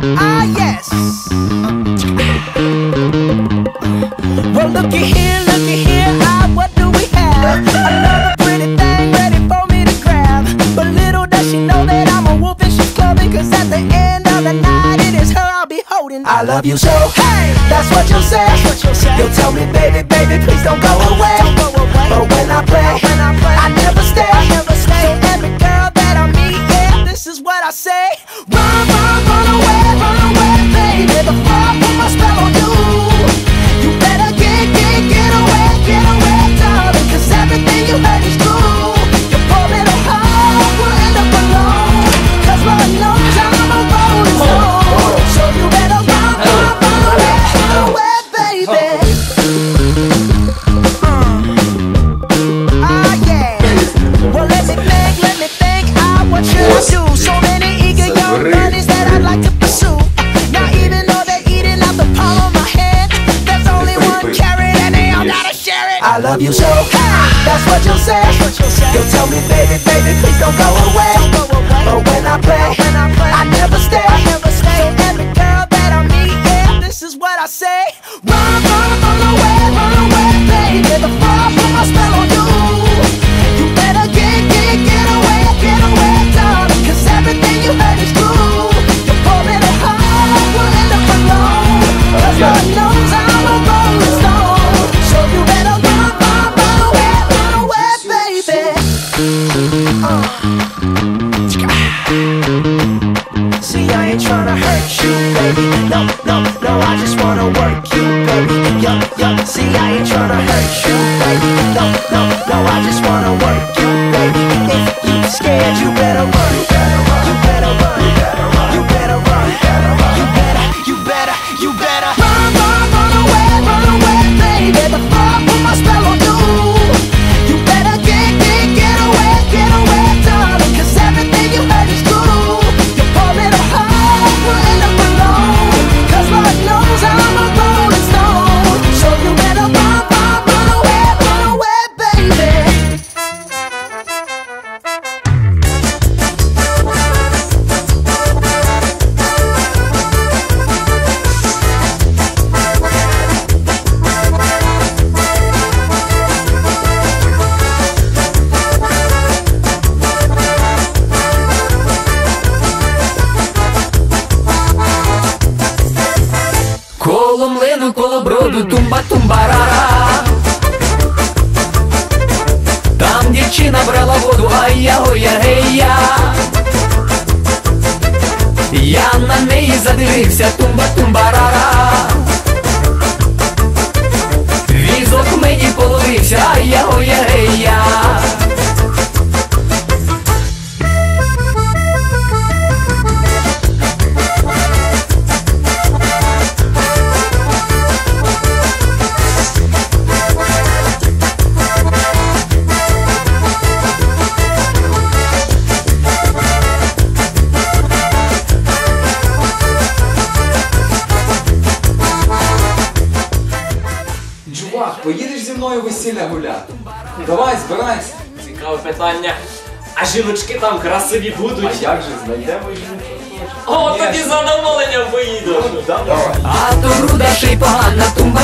Ah, yes. Well, looky here, looky here. Ah, what do we have? Another pretty thing ready for me to grab. But little does she know that I'm a wolf and she's clubbing. Cause at the end of the night, it is her I'll be holding. I love you so. Hey, that's what you'll say. That's what you'll say. You'll tell me, baby, baby, please don't go away. Love you so. That's what you'll say. You'll tell me, baby, baby, please don't go away. But when ain't tryna hurt you, baby. No, no, no, I just wanna work you, baby. Yo, yo, see, I ain't tryna hurt you, Коло млину, коло броду, тумба тумбарара Там дівчина брала воду, а я гоя гея Я на неї задивився, тумба тумбарара Візок мені половився, а я гоя гея Чувак, поїдеш зі мною весілля гуляти? Давай, збирайся. Цікаве питання. А жіночки там красиві будуть. А як же знайдемо жінку? О, тоді задоволення поїду. Давай. А то руда ще й погана, тумба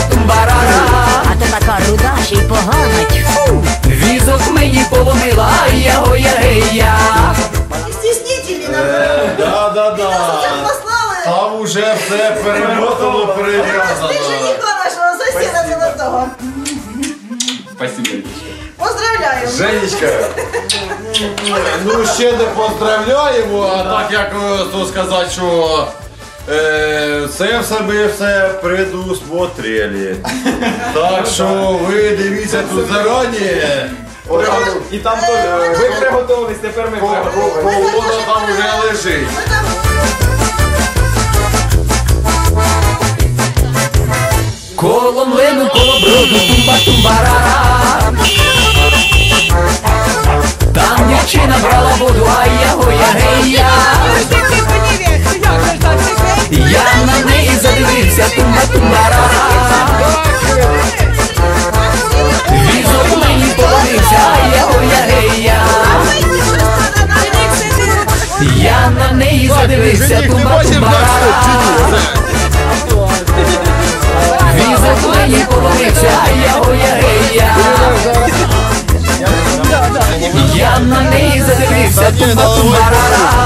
уже все перемотано, Ти перев'язано. жениха нашого сусіда золотого. Спасибо, Ріточка. Поздравляю. Женечка, ну ще не поздравляємо, а так як е, то сказати, що е, це все ми все предусмотрели. Так що ви дивіться тут зарані. І там теж, ви приготовились, тепер ми приготовились. Колона там вже лежить. Ми там Isso é tudo, tudo,